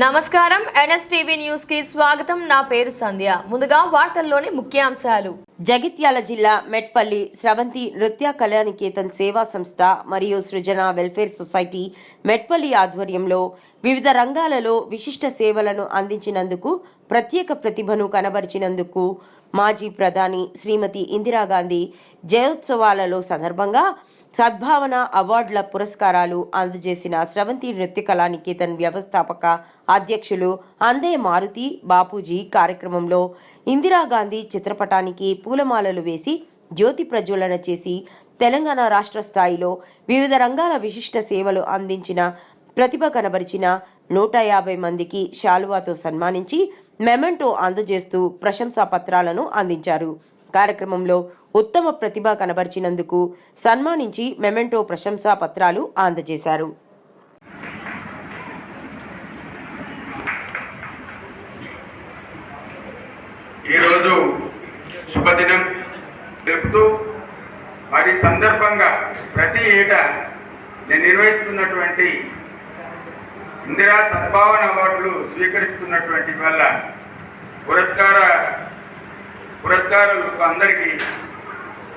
నమస్కారం. ఎన్ఎస్టీవీ న్యూస్కి స్వాగతం. నా పేరు సంధ్య. ముందుగా వార్తల్లోని ముఖ్యాంశాలు. జగిత్యాల జిల్లా మెట్పల్లి స్రవంతి నృత్య కళానికేతన్ సేవా సంస్థ మరియు సృజన వెల్ఫేర్ సొసైటీ మెట్పల్లి ఆధ్వర్యంలో వివిధ రంగాలలో విశిష్ట సేవలను అందించినందుకు ప్రత్యేక ప్రతిభను కనబరిచినందుకు మాజీ ప్రధాని శ్రీమతి ఇందిరాగాంధీ జయోత్సవాలలో సందర్భంగా సద్భావన అవార్డుల పురస్కారాలు అందజేసిన స్రవంతి నృత్య కళానికేతన్ వ్యవస్థాపక అధ్యక్షులు అందే మారుతి బాపూజీ కార్యక్రమంలో ఇందిరాగాంధీ చిత్రపటానికి పూలమాలలు వేసి జ్యోతి ప్రజ్వలన చేసి తెలంగాణ రాష్ట్ర స్థాయిలో వివిధ రంగాల విశిష్ట సేవలు అందించిన ప్రతిభ కనబరిచిన నూట యాభై మందికి శాలువాతో సన్మానించి మెమెంటో అందజేస్తూ ప్రశంసా పత్రాలను అందించారు. కార్యక్రమంలో ఉత్తమ ప్రతిభ కనబరిచినందుకు సన్మానించి మెమెంటో ప్రశంసా పత్రాలు అందజేశారు. ఈరోజు శుభదినం. తెలుపుతూ మరి సందర్భంగా ప్రతి ఏటా నేను నిర్వహిస్తున్నటువంటి ఇందిరా సద్భావన అవార్డులు స్వీకరిస్తున్నటువంటి వల్ల పురస్కార పురస్కారాలు అందరికీ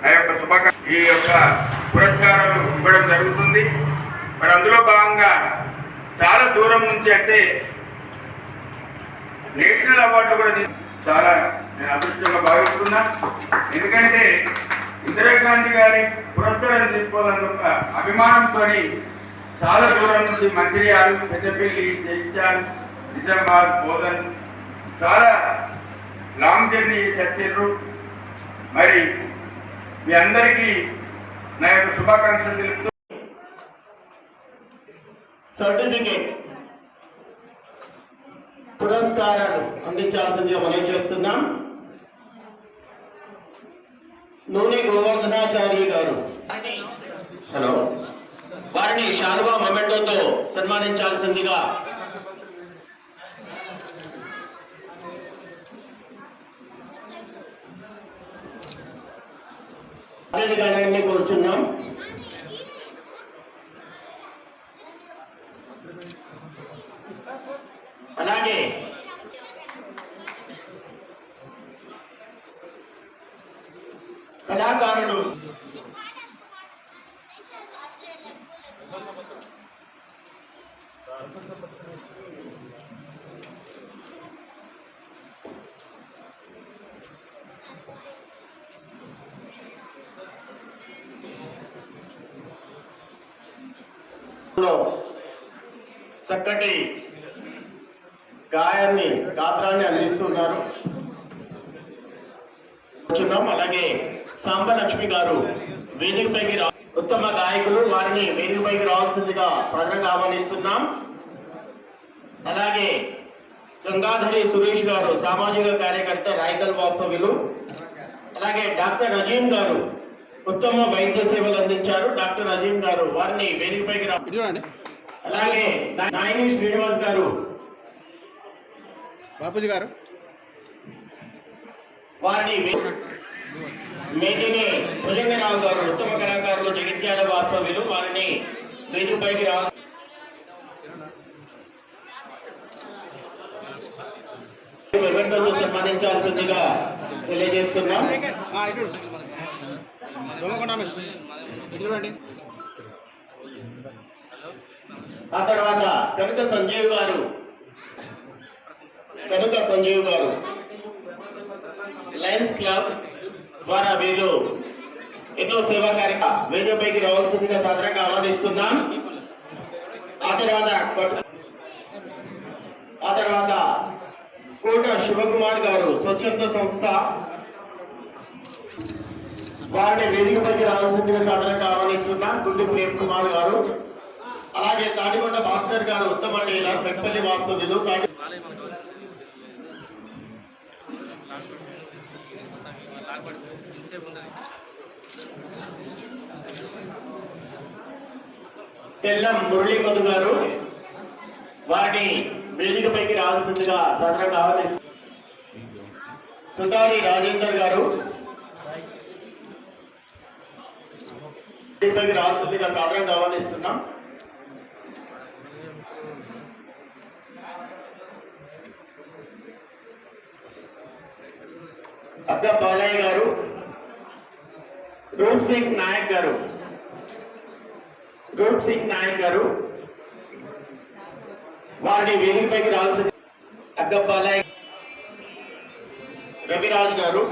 నా యొక్క శుభాక ఈ యొక్క పురస్కారాలు ఇవ్వడం జరుగుతుంది. మరి అందులో భాగంగా చాలా దూరం నుంచి అంటే నేషనల్ అవార్డు కూడా చాలా నేను అదృష్టంగా భావిస్తున్నా. ఎందుకంటే ఇందిరాగాంధీ గారి పురస్కారం తీసుకోవాలని ఒక అభిమానంతో చాలా దూరం నుంచి మంచిర్యాలు పెద్దపల్లి జైత్యాల్ నిజామాబాద్ బోధన్ చాలా లాంగ్ జర్నీ చేసి వచ్చారు మరి మీ అందరికీ నా యొక్క శుభాకాంక్షలు తెలుపుతూ సర్టిఫికేట్ పురస్కారాలు అందించాల్సిందిగా మనం చేస్తున్నాం. నూనె గోవర్ధనాచార్య గారు. హలో. వారిని షానుభా మొమెంటోతో సన్మానించాల్సిందిగా. అదేవిధంగా కోరుచున్నాం అలాగే కళాకారులు లో చక్కటి గాయాన్ని గాత్రాన్ని అందిస్తున్నారు. కూర్చున్నాం అలాగే సాంబలక్ష్మి గారు వేదికపైకి రా ఉత్తమ గాయకులు వారిని వేదికపైకి రావాల్సిందిగా సాధారణంగా ఆహ్వానిస్తున్నాం. అలాగే గంగాధరి సురేష్ గారు సామాజిక కార్యకర్త రాయకల్ వాస్తవ్యులు. అలాగే డాక్టర్ రజీమ్ గారు ఉత్తమ వైద్య సేవలు అందించారు డాక్టర్ అజీం గారు. వారిని వేదికపైకి చూడండి. అలాగే నాయని శ్రీనివాస్ గారు. బాపూజీ గారు. వారిని మేటిని భుజంగరావు గారు ఉత్తమ కళాకారులు జగిత్యాల వాస్తవ్యులు వారిని వేదికపైకి రా సన్మానించాల్సిందిగా తెలియజేస్తున్నాం. ఆ, తర్వాత కనుక సంజీవ్ గారు కనుక సంజీవ్ గారు లయన్స్ క్లబ్ ద్వారా వీరు ఎన్నో సేవా కార్యక్రమ వేదికపైకి రావాల్సిందిగా సాధారణంగా ఆహ్వానిస్తున్నాం ఆ తర్వాత ఆ తర్వాత కోట శివకుమార్ గారు స్వచ్ఛంద సంస్థ వారిని వేదికపైకి రావాల్సిందిగా సాధారణంగా ఆహ్వానిస్తున్నా గుండె ప్రేమ్ కుమార్ గారు. అలాగే తాడికొండ భాస్కర్ గారు ఉత్తమ టైలర్ మెట్పల్లి వాస్తవ్యులు తాడి తెల్లం మురళీ మధు గారు వారిని వేదికపైకి రావాల్సిందిగా సాధారణంగా ఆహ్వానిస్తున్నారు సుతారి రాజేందర్ గారు ఇక్కడికి రావాల్సిందిగా సాధారణంగా ఆహ్వానిస్తున్నాం. అద్ద బాలయ్య గారు రూప్ సింగ్ నాయక్ గారు రూప్ సింగ్ నాయక్ గారు వారిని వేదికపైకి రావాల్సి అద్ద బాలయ్య రవిరాజు గారు.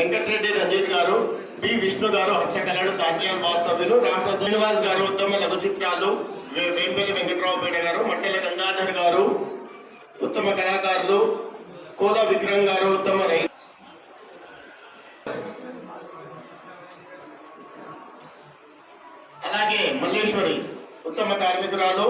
వెంకటరెడ్డి రంజిత్ గారు బి విష్ణు గారు హస్తకళలు తాండ్యాల వాస్తవ్యులు రామప్రసాద్ శ్రీనివాస్ గారు ఉత్తమ లఘు చిత్రాలు వే- వేంపల్లి వెంకటరావుపేట గారు మట్టెల గంగాధర్ గారు ఉత్తమ కళాకారులు కోల విక్రమ్ గారు ఉత్తమ రై అలాగే మల్లేశ్వరి ఉత్తమ కార్మికురాలు